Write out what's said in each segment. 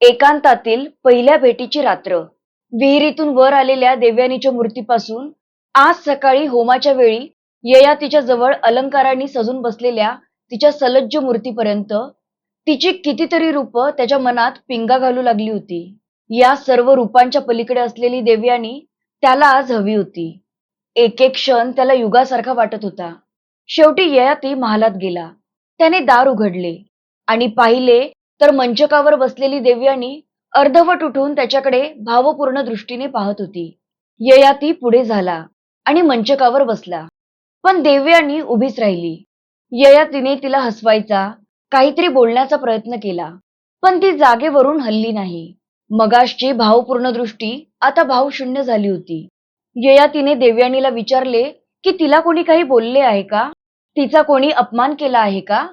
एकांतातील पहिल्या भेटीची रात्र. विहिरीतून वर आलेल्या देवयानीच्या मूर्तीपासून आज सकाळी होमाच्या वेळी ययातीच्या जवळ अलंकारांनी सजून बसलेल्या तिच्या सलज्ज मूर्तीपर्यंत तिची कितीतरी रूप त्याच्या मनात पिंगा घालू लागली होती. या सर्व रूपांच्या पलीकडे असलेली देवयानी त्याला आज हवी होती. एक एक क्षण त्याला युगासारखा वाटत होता. शेवटी ययाती महालात गेला. त्याने दार उघडले आणि पाहिले तर मंचकावर बसलेली देवयानी अर्धवट उठून त्याच्याकडे भावपूर्ण दृष्टीने पाहत होती. ययाती पुढे झाला आणि मंचकावर बसला. पण देवयानी उभीच राहिली. ययातीने तिला हसवायचा काहीतरी बोलण्याचा प्रयत्न केला. पण ती जागेवरून हल्ली नाही. मगाशची भावपूर्ण दृष्टी आता भावशून्य झाली होती. ययातीने देवयानीला विचारले की तिला कोणी काही बोलले आहे का? तिचा कोणी अपमान केला आहे का?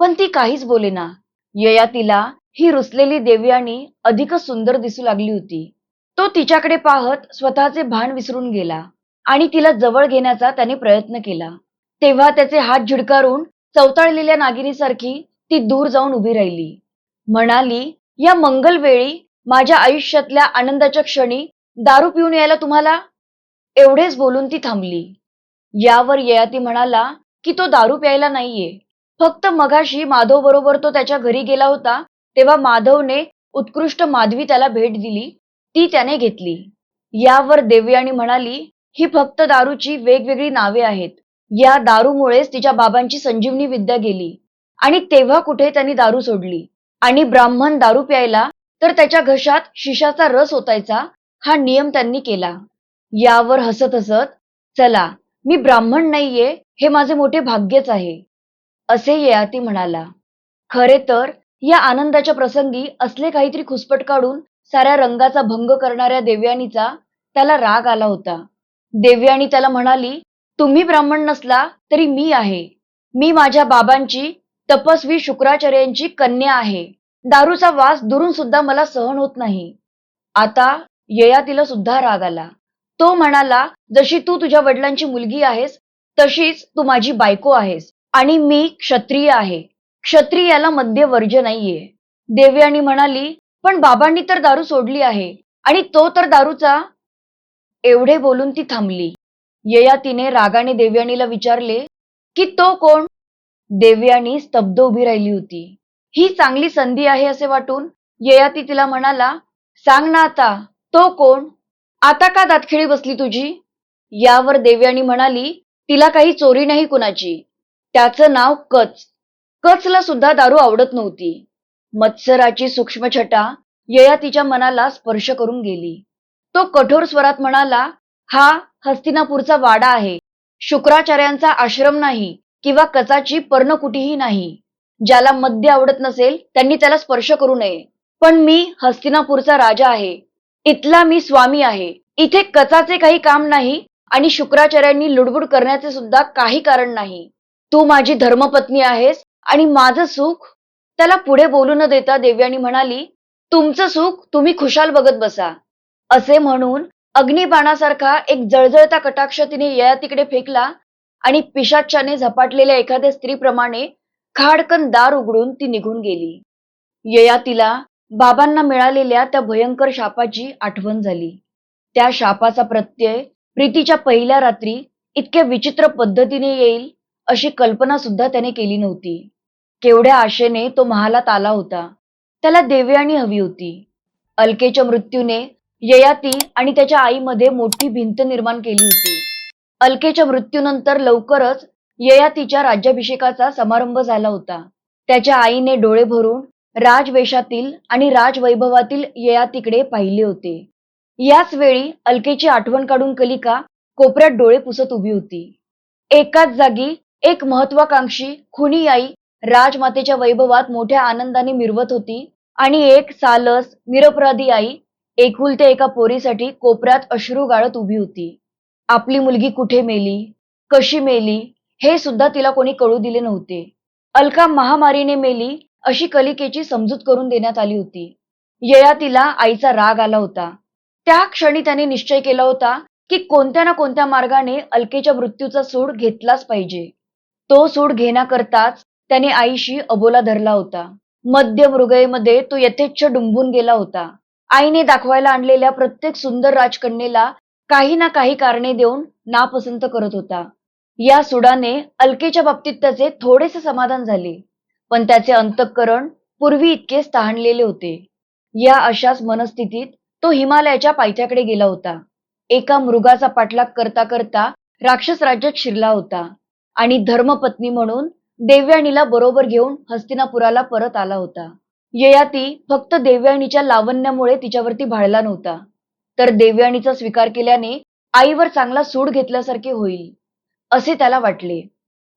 पण ती काहीच बोलेना ययातीला ही रुसलेली देवयानी अधिकच सुंदर दिसू लागली होती. तो तिच्याकडे पाहत स्वतःचे भान विसरून गेला आणि तिला जवळ घेण्याचा त्याने प्रयत्न केला. तेव्हा त्याचे हात झिडकारून चवताळलेल्या नागिनीसारखी ती दूर जाऊन उभी राहिली. म्हणाली या मंगल वेळी माझ्या आयुष्यातल्या आनंदाच्या क्षणी दारू पिऊन यायला तुम्हाला एवढेच बोलून ती थांबली. यावर ययाती म्हणाला की तो दारू प्यायला नाहीये. फक्त मगाशी माधव बरोबर तो त्याच्या घरी गेला होता तेव्हा माधवने उत्कृष्ट माधवी त्याला भेट दिली ती त्याने घेतली. यावर देवयानी म्हणाली ही फक्त दारूची वेगवेगळी नावे आहेत. या दारूमुळेच तिच्या बाबांची संजीवनी विद्या गेली. आणि तेव्हा कुठे त्यांनी दारू सोडली. आणि ब्राह्मण दारू प्यायला तर त्याच्या घशात शिशाचा रस ओतायचा हा नियम त्यांनी केला. यावर हसत हसत चला मी ब्राह्मण नाहीये हे माझे मोठे भाग्यच आहे. असे ययाती म्हणाला खरे तर या आनंदाच्या प्रसंगी असले काहीतरी खुसपट काढून साऱ्या रंगाचा भंग करणाऱ्या देवयानीचा त्याला राग आला होता. देवयानी त्याला म्हणाली तुम्ही ब्राह्मण नसला तरी मी आहे. मी माझ्या बाबांची तपस्वी शुक्राचार्यांची कन्या आहे. दारूचा वास दुरून सुद्धा मला सहन होत नाही. आता ययातीला सुद्धा राग आला. तो म्हणाला जशी तू तुझ्या वडिलांची मुलगी आहेस तशीच तू माझी बायको आहेस. आणि मी क्षत्रिय आहे. क्षत्रियाला मध्य वर्ज नाहीये. देवयानी म्हणाली पण बाबांनी तर दारू सोडली आहे. आणि तो तर दारूचा एवढे बोलून ती थांबली. ययातीने रागाने देवयानीला विचारले की तो कोण? देवयानी स्तब्ध उभी राहिली होती. ही चांगली संधी आहे असे वाटून? ययाती तिला म्हणाला सांग ना आता तो कोण? आता का दातखिळी बसली तुझी? यावर देवयानी म्हणाली तिला काही चोरी नाही कुणाची. त्याचं नाव कच. कचला सुद्धा दारू आवडत नव्हती. मत्सराची सूक्ष्मछटा यया तिच्या मनाला स्पर्श करून गेली. तो कठोर स्वरात म्हणाला हा हस्तिनापूरचा वाडा आहे. शुक्राचार्यांचा आश्रम नाही किंवा कचाची पर्णकुटीही नाही. ज्याला मद्य आवडत नसेल त्यांनी त्याला स्पर्श करू नये. पण मी हस्तिनापूरचा राजा आहे. इथला मी स्वामी आहे. इथे कचाचे काही काम नाही आणि शुक्राचार्यांनी लुडबुड करण्याचे सुद्धा काही कारण नाही. तू माझी धर्मपत्नी आहेस आणि माझं सुख त्याला पुढे बोलू न देता देवयानी म्हणाली तुमचं सुख तुम्ही खुशाल बघत बसा. असे म्हणून अग्निबाणासारखा एक जळजळता कटाक्ष तिने ययातीकडे फेकला आणि पिशाच्याने झपाटलेल्या एखाद्या स्त्रीप्रमाणे खाडकन दार उघडून ती निघून गेली. ययातीला बाबांना मिळालेल्या त्या भयंकर शापाची आठवण झाली. त्या शापाचा प्रत्यय प्रीतीच्या पहिल्या रात्री इतक्या विचित्र पद्धतीने येईल अशी कल्पना सुद्धा त्याने केली नव्हती. केवढ्या आशेने तो महालात आला होता. त्याला देवयाणी हवी होती. अलकेच्या मृत्यूने ययाती आणि त्याच्या आईमध्ये मोठी भिंत निर्माण केली होती. अलकेच्या मृत्यूनंतर लवकरच ययातीच्या राज्याभिषेकाचा समारंभ झाला होता. त्याच्या आईने डोळे भरून राजवेशातील आणि राजवैभवातील ययातीकडे पाहिले होते. याच वेळी अलकेची आठवण काढून कलिका कोपऱ्यात डोळे पुसत उभी होती. एकाच जागी एक महत्वाकांक्षी खुनी आई राजमातेच्या वैभवात मोठ्या आनंदाने मिरवत होती आणि एक सालस निरपराधी आई एकुलते एका पोरीसाठी कोपऱ्यात अश्रू गाळत उभी होती. आपली मुलगी कुठे मेली? कशी मेली? हे सुद्धा तिला कोणी कळू दिले नव्हते. अलका महामारीने मेली अशी कलिकेची समजूत करून देण्यात आली होती. ययातीला आईचा राग आला होता. त्या क्षणी त्याने निश्चय केला होता की कोणत्या ना कोणत्या मार्गाने अलकेच्या मृत्यूचा सूड घेतलाच पाहिजे. तो सूड घेण्याकरताच त्याने आईशी अबोला धरला होता. मध्य मृगयेमध्ये तो यथेच्छ डुंबून गेला होता. आईने दाखवायला आणलेल्या प्रत्येक सुंदर राजकन्येला काही ना काही कारणे देऊन नापसंत करत होता. या सुडाने अलकेच्या बाबतीत त्याचे थोडेसे समाधान झाले पण त्याचे अंतःकरण पूर्वी इतकेच तहानलेले होते. या अशाच मनस्थितीत तो हिमालयाच्या पायथ्याकडे गेला होता. एका मृगाचा पाठलाग करता करता राक्षस राज्यात शिरला होता. आणि धर्मपत्नी म्हणून देवयानीला बरोबर घेऊन हस्तिनापुराला परत आला होता. ययाती फक्त देवयानीच्या लावण्यामुळे तिच्यावरती भाळला नव्हता. तर देवयानीचा स्वीकार केल्याने आईवर चांगला सूड घेतल्यासारखे होईल असे त्याला वाटले.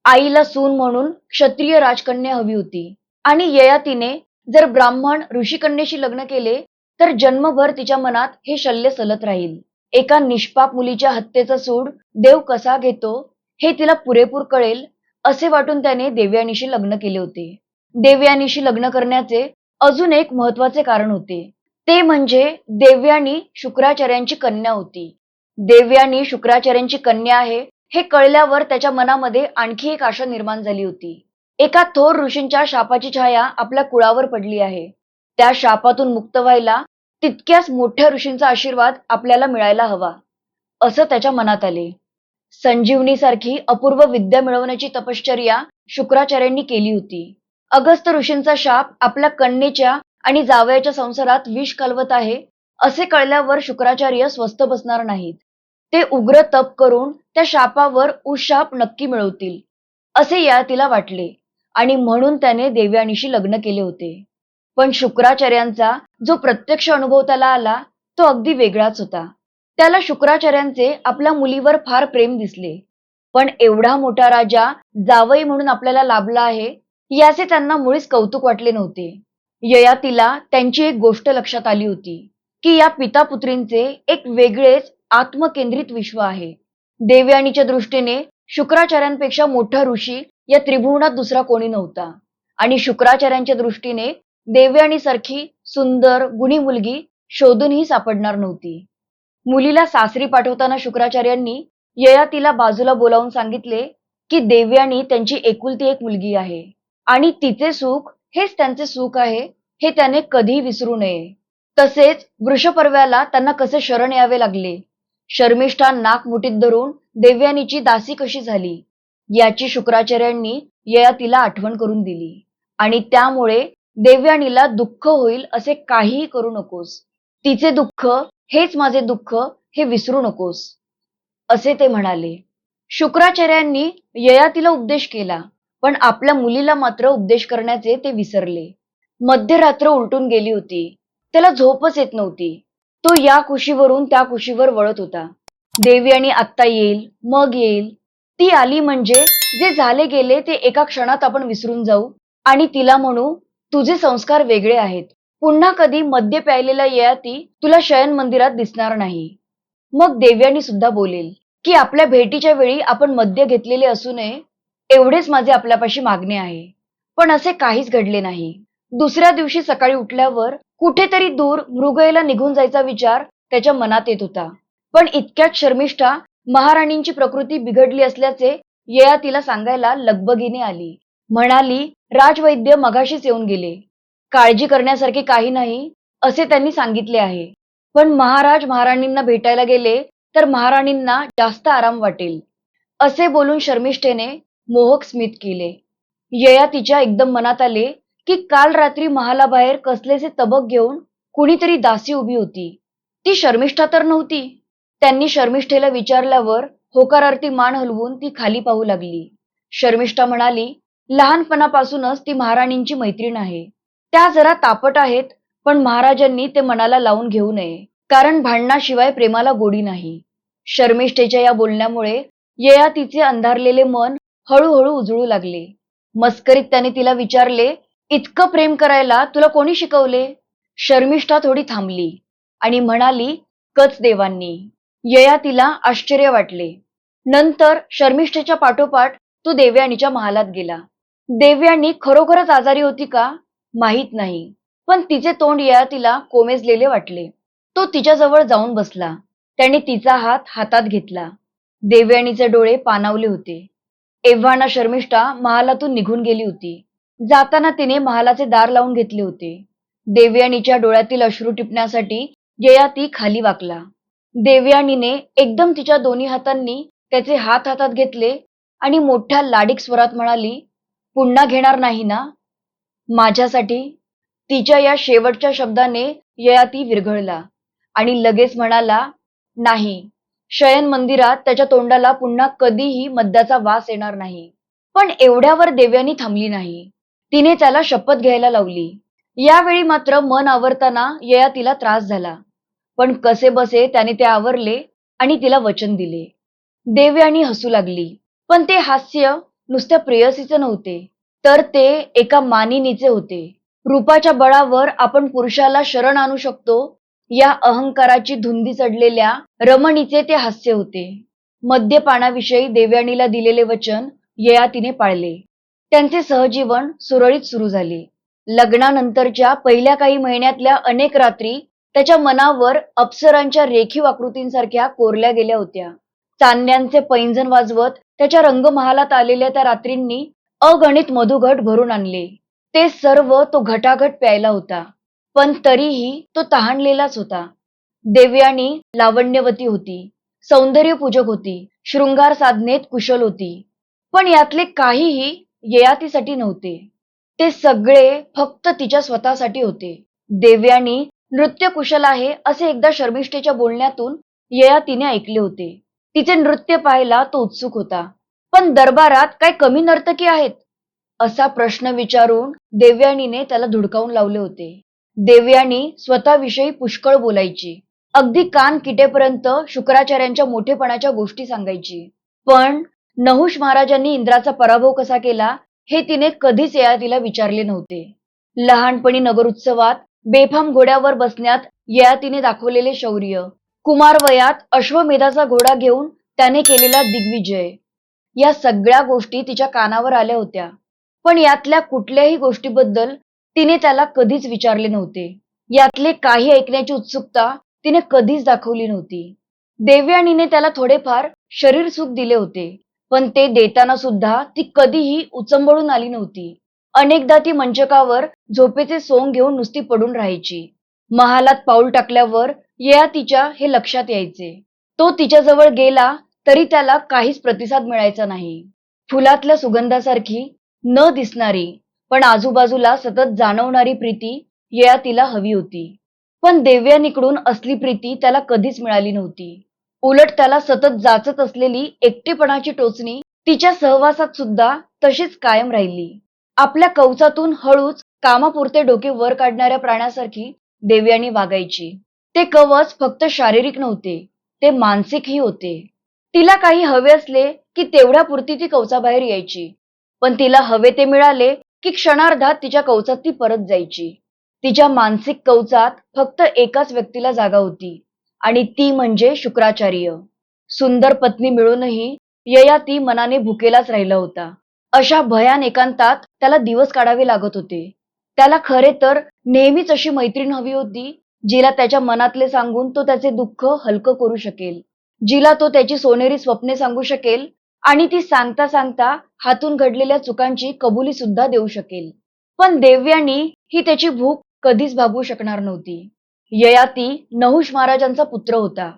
आईला सून म्हणून क्षत्रिय राजकन्या हवी होती. आणि ययातीने जर ब्राह्मण ऋषिकन्येशी लग्न केले तर जन्मभर तिच्या मनात हे शल्य सलत राहील. एका निष्पाप मुलीच्या हत्येचा सूड देव कसा घेतो हे तिला पुरेपूर कळेल असे वाटून त्याने देवयानीशी लग्न केले होते. देवयानीशी लग्न करण्याचे अजून एक महत्त्वाचे कारण होते. ते म्हणजे देवयानी शुक्राचार्यांची कन्या होती. देवयानी शुक्राचार्यांची कन्या आहे हे कळल्यावर त्याच्या मनामध्ये आणखी एक आशा निर्माण झाली होती. एका थोर ऋषींच्या शापाची छाया आपल्या कुळावर पडली आहे. त्या शापातून मुक्त व्हायला तितक्याच मोठ्या ऋषींचा आशीर्वाद आपल्याला मिळायला हवा असं त्याच्या मनात आले. संजीवनी सारखी अपूर्व विद्या मिळवण्याची तपश्चर्या शुक्राचार्यांनी केली होती. अगस्त ऋषींचा शाप आपल्या कन्येच्या आणि जावयाच्या संसारात विष कालवत आहे असे कळल्यावर शुक्राचार्य स्वस्थ बसणार नाहीत. ते उग्र तप करून त्या शापावर उशाप नक्की मिळवतील असे या तिला वाटले आणि म्हणून त्याने देवयानीशी लग्न केले होते. पण शुक्राचार्यांचा जो प्रत्यक्ष अनुभव त्याला आला तो अगदी वेगळाच होता. त्याला शुक्राचार्यांचे आपल्या मुलीवर फार प्रेम दिसले. पण एवढा मोठा राजा जावई म्हणून आपल्याला लाभला आहे याचे त्यांना मुळीच कौतुक वाटले नव्हते. ययातीला त्यांची एक गोष्ट लक्षात आली होती की या पिता पुत्रींचे एक वेगळेच आत्मकेंद्रित विश्व आहे. देवयानीच्या दृष्टीने शुक्राचार्यांपेक्षा मोठा ऋषी या त्रिभुवनात दुसरा कोणी नव्हता. आणि शुक्राचार्यांच्या दृष्टीने देवयानीसारखी सुंदर गुणी मुलगी शोधूनही सापडणार नव्हती. मुलीला सासरी पाठवताना शुक्राचार्यांनी ययातीला बाजूला बोलावून सांगितले की देवयानी त्यांची एकुलती एक मुलगी आहे. आणि तिचे सुख हेच त्यांचे सुख आहे हे त्याने कधी विसरू नये. तसेच वृषपर्व्याला त्यांना कसे शरण यावे लागले? शर्मिष्ठा नाक मुठीत धरून देवयानीची दासी कशी झाली? याची शुक्राचार्यांनी ययातीला आठवण करून दिली. आणि त्यामुळे देवयानीला दुःख होईल असे काहीही करू नकोस. तिचे दुःख हेच माझे दुःख हे विसरू नकोस. असे ते म्हणाले. शुक्राचार्यांनी ययातीला उपदेश केला पण आपल्या मुलीला मात्र उपदेश करण्याचे ते विसरले. मध्यरात्र उलटून गेली होती. त्याला झोपच येत नव्हती. तो या कुशीवरून त्या कुशीवर वळत होता. देवी आणि आत्ता येईल मग येईल. ती आली म्हणजे जे झाले गेले ते एका क्षणात आपण विसरून जाऊ आणि तिला म्हणू तुझे संस्कार वेगळे आहेत. पुन्हा कधी मद्य प्यायलेला ययाती तुला शयन मंदिरात दिसणार नाही. मग देव्यानी सुद्धा बोलेल की आपल्या भेटीच्या वेळी आपण मद्य घेतलेले असू नये एवढेच माझे आपल्यापाशी मागणे आहे. पण असे काहीच घडले नाही. दुसऱ्या दिवशी सकाळी उठल्यावर कुठेतरी दूर मृगयेला निघून जायचा विचार त्याच्या मनात येत होता. पण इतक्यात शर्मिष्ठा महाराणींची प्रकृती बिघडली असल्याचे यया तिला सांगायला लगबगीने आली. म्हणाली राजवैद्य मगाशीच येऊन गेले. काळजी करण्यासारखे काही नाही असे त्यांनी सांगितले आहे. पण महाराज महाराणींना भेटायला गेले तर महाराणींना जास्त आराम वाटेल. असे बोलून शर्मिष्ठेने मोहक स्मित केले. यया तिच्या एकदम मनात आले की काल रात्री महालाबाहेर कसलेसे तबक घेऊन कुणीतरी दासी उभी होती. ती शर्मिष्ठा तर नव्हती. त्यांनी शर्मिष्ठेला विचारल्यावर होकारार्थी मान हलवून ती खाली पाहू लागली. शर्मिष्ठा म्हणाली लहानपणापासूनच ती महाराणींची मैत्रीण आहे. त्या जरा तापट आहेत पण महाराजांनी ते मनाला लावून घेऊ नये. कारण भांडणाशिवाय प्रेमाला गोडी नाही. शर्मिष्ठेच्या या बोलण्यामुळे यया तिचे अंधारलेले मन हळूहळू उजळू लागले. मस्करीत त्याने तिला विचारले इतकं प्रेम करायला तुला कोणी शिकवले? शर्मिष्ठा थोडी थांबली आणि म्हणाली कच देवांनी. यया तिला आश्चर्य वाटले. नंतर शर्मिष्ठेच्या पाठोपाठ तो देवयानीच्या महालात गेला. देवयानी खरोखरच आजारी होती का? माहीत नाही. पण तिचे तोंड या तिला कोमेजलेले वाटले. तो तिच्याजवळ जाऊन बसला. त्याने तिचा हात हातात घेतला. देवयानीचे डोळे पानावले होते. एव्हाना शर्मिष्ठा महालातून निघून गेली होती. जाताना तिने महालाचे दार लावून घेतले होते. देवयानीच्या डोळ्यातील अश्रू टिपण्यासाठी ययाती खाली वाकला. देवयानीने एकदम तिच्या दोन्ही हातांनी त्याचे हात हातात घेतले आणि मोठ्या लाडीक स्वरात म्हणाली पुन्हा घेणार नाही ना? माझ्यासाठी तिच्या या शेवटच्या शब्दाने ययाती विरघळला आणि लगेच म्हणाला नाही शयन मंदिरात त्याच्या तोंडाला पुन्हा कधीही मद्याचा वास येणार नाही. पण एवढ्यावर देव्यानी थांबली नाही. तिने त्याला शपथ घ्यायला लावली. यावेळी मात्र मन आवरताना ययातीला त्रास झाला. पण कसे बसे त्याने ते आवरले आणि तिला वचन दिले. देवयानी हसू लागली. पण ते हास्य नुसत्या प्रेयसीचे नव्हते. तर ते एका मानिनीचे होते. रूपाच्या बळावर आपण पुरुषाला शरण आणू शकतो. या अहंकाराची धुंदी चढलेल्या रमणीचे ते हास्य होते. मद्यपानाविषयी देवयानीला दिलेले वचन ययातीने पाळले. त्यांचे सहजीवन सुरळीत सुरू झाले. लग्नानंतरच्या पहिल्या काही महिन्यातल्या अनेक रात्री त्याच्या मनावर अप्सरांच्या रेखीव आकृतींसारख्या कोरल्या गेल्या होत्या. चांदण्यांचे पैंजण वाजवत त्याच्या रंगमहालात आलेल्या त्या रात्रींनी अगणित मधुघट भरून आणले. ते सर्व तो घटाघट प्यायला होता पण तरीही तो तहानलेलाच होता. देवयानी लावण्यवती होती सौंदर्य पूजक होती शृंगार साधनेत कुशल होती. पण यातले काहीही ययातीसाठी नव्हते. ते सगळे फक्त तिच्या स्वतःसाठी होते. देवयानी नृत्य कुशल आहे असे एकदा शर्मिष्ठेच्या बोलण्यातून ययातीने ऐकले होते. तिचे नृत्य पाहायला तो उत्सुक होता. पण दरबारात काय कमी नर्तकी आहेत? असा प्रश्न विचारून देवयानीने त्याला धुडकावून लावले होते. देवयानी स्वतःविषयी पुष्कळ बोलायची. अगदी कान किटेपर्यंत शुक्राचार्यांच्या मोठेपणाच्या गोष्टी सांगायची. पण नहुष महाराजांनी इंद्राचा पराभव कसा केला हे तिने कधीच ययातीला विचारले नव्हते. लहानपणी नगर उत्सवात बेफाम घोड्यावर बसण्यात ययातीने दाखवलेले शौर्य कुमार वयात अश्वमेधाचा घोडा घेऊन त्याने केलेला दिग्विजय. या सगळ्या गोष्टी तिच्या कानावर आल्या होत्या. पण यातल्या कुठल्याही गोष्टीबद्दल तिने त्याला कधीच विचारले नव्हते. यातले काही ऐकण्याची उत्सुकता तिने कधीच दाखवली नव्हती. देवयानीने त्याला थोडेफार शरीर सुख दिले होते पण ते देताना सुद्धा ती कधीही उचंबळून आली नव्हती. अनेकदा ती मंचकावर झोपेचे सोंग घेऊन नुसती पडून राहायची. महालात पाऊल टाकल्यावर ययातीच्या हे लक्षात यायचे. तो तिच्याजवळ गेला तरी त्याला काहीच प्रतिसाद मिळायचा नाही. फुलातल्या सुगंधासारखी न दिसणारी पण आजूबाजूला सतत जाणवणारी प्रीती ययातीला हवी होती. पण देव्यानिकडून असली प्रीती त्याला कधीच मिळाली नव्हती. उलट त्याला सतत जाचत असलेली एकटेपणाची टोचणी तिच्या सहवासात सुद्धा तशीच कायम राहिली. आपल्या कवचातून हळूच कामापुरते डोके वर काढणाऱ्या प्राण्यासारखी देवयानी वागायची. ते कवच फक्त शारीरिक नव्हते ते मानसिकही होते. तिला काही हवे असले की तेवढ्या पुरती ती कवचाबाहेर यायची. पण तिला हवे ते मिळाले की क्षणार्धात तिच्या कवचात ती परत जायची. तिच्या मानसिक कवचात फक्त एकाच व्यक्तीला जागा होती आणि ती म्हणजे शुक्राचार्य. सुंदर पत्नी मिळूनही ययाती मनाने भुकेलाच राहिला होता. अशा भयान एकांतात त्याला दिवस काढावे लागत होते. त्याला खरे तर नेहमीच अशी मैत्रीण हवी होती जिला त्याच्या मनातले सांगून तो त्याचे दुःख हलकं करू शकेल. जिला तो त्याची सोनेरी स्वप्ने सांगू शकेल आणि ती सांगता सांगता हातून घडलेल्या चुकांची कबुली सुद्धा देऊ शकेल. पण देव्यानी ही त्याची भूक कधीच भागवू शकणार नव्हती. ययाती नहुष महाराजांचा पुत्र होता.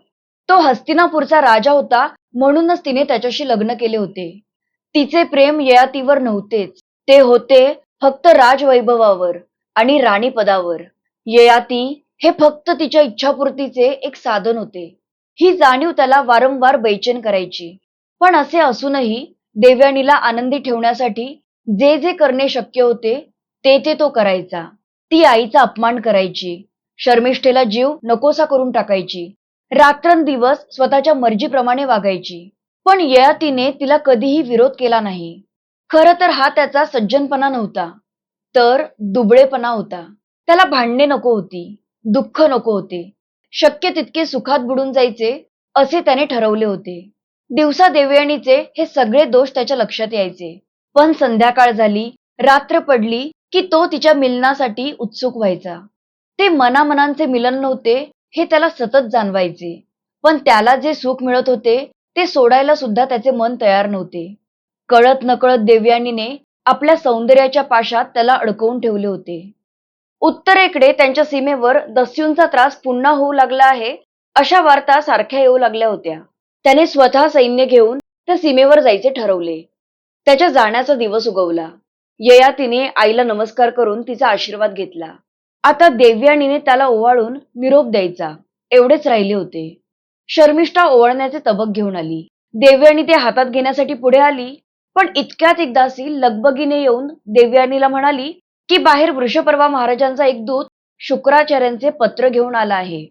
तो हस्तिनापूरचा राजा होता म्हणूनच तिने त्याच्याशी लग्न केले होते. तिचे प्रेम ययातीवर नव्हतेच. ते होते फक्त राजवैभवावर आणि राणीपदावर. ययाती हे फक्त तिच्या इच्छापूर्तीचे एक साधन होते. ही जाणीव त्याला वारंवार बैचेन करायची. पण असे असूनही देवयानीला आनंदी ठेवण्यासाठी जे जे करणे शक्य होते ते ते तो करायचा. ती आईचा अपमान करायची. शर्मिष्ठेला जीव नकोसा करून टाकायची. रात्रंदिवस स्वतःच्या मर्जीप्रमाणे वागायची. पण ययातीने तिला कधीही विरोध केला नाही. खर तर हा त्याचा सज्जनपणा नव्हता. तर दुबळेपणा होता. त्याला भांडणे नको होती. दुःख नको होते. शक्य तितके सुखात बुडून जायचे असे त्याने ठरवले होते. दिवसा देवयाणीचे हे सगळे दोष त्याच्या लक्षात यायचे. पण संध्याकाळ झाली रात्र पडली की तो तिच्या मिलनासाठी उत्सुक व्हायचा. ते मनामनांचे मिलन नव्हते हे त्याला सतत जाणवायचे. पण त्याला जे सुख मिळत होते ते सोडायला सुद्धा त्याचे मन तयार नव्हते. कळत नकळत देवयानीने आपल्या सौंदर्याच्या पाशात त्याला अडकवून ठेवले होते. उत्तरेकडे त्यांच्या सीमेवर दस्यूंचा त्रास पुन्हा होऊ लागला आहे अशा वार्ता सारख्या येऊ लागल्या होत्या. त्याने स्वतः सैन्य घेऊन त्या सीमेवर जायचे ठरवले. त्याच्या जाण्याचा दिवस उगवला. ययातीने आईला नमस्कार करून तिचा आशीर्वाद घेतला. आता देव्यानीने त्याला ओवाळून निरोप द्यायचा. एवढेच राहिले होते. शर्मिष्ठा ओवाळण्याचे तबक घेऊन आली. देव्यानी ते हातात घेण्यासाठी पुढे आली पण इतक्यात एकदासी लगबगीने येऊन देव्यानीला म्हणाली की बाहेर वृषपर्वा महाराजांचा एक दूत शुक्राचार्यांचे पत्र घेऊन आला आहे.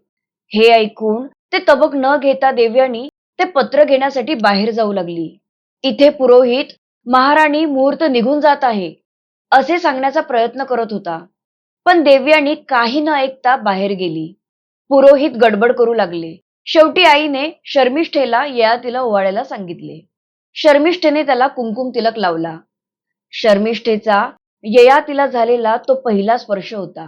हे ऐकून ते तबक न घेता देव्यानी ते पत्र घेण्यासाठी बाहेर जाऊ लागली. इथे पुरोहित महाराणी मुहूर्त निघून जात आहे असे सांगण्याचा प्रयत्न करत होता. पण देव्यानी काही न ऐकता बाहेर गेली. पुरोहित गडबड करू लागले. शेवटी आईने शर्मिष्ठेला ययातीला ओवाळायला सांगितले. शर्मिष्ठेने त्याला कुंकुम तिलक लावला. शर्मिष्ठेचा ययातीला झालेला तो पहिला स्पर्श होता.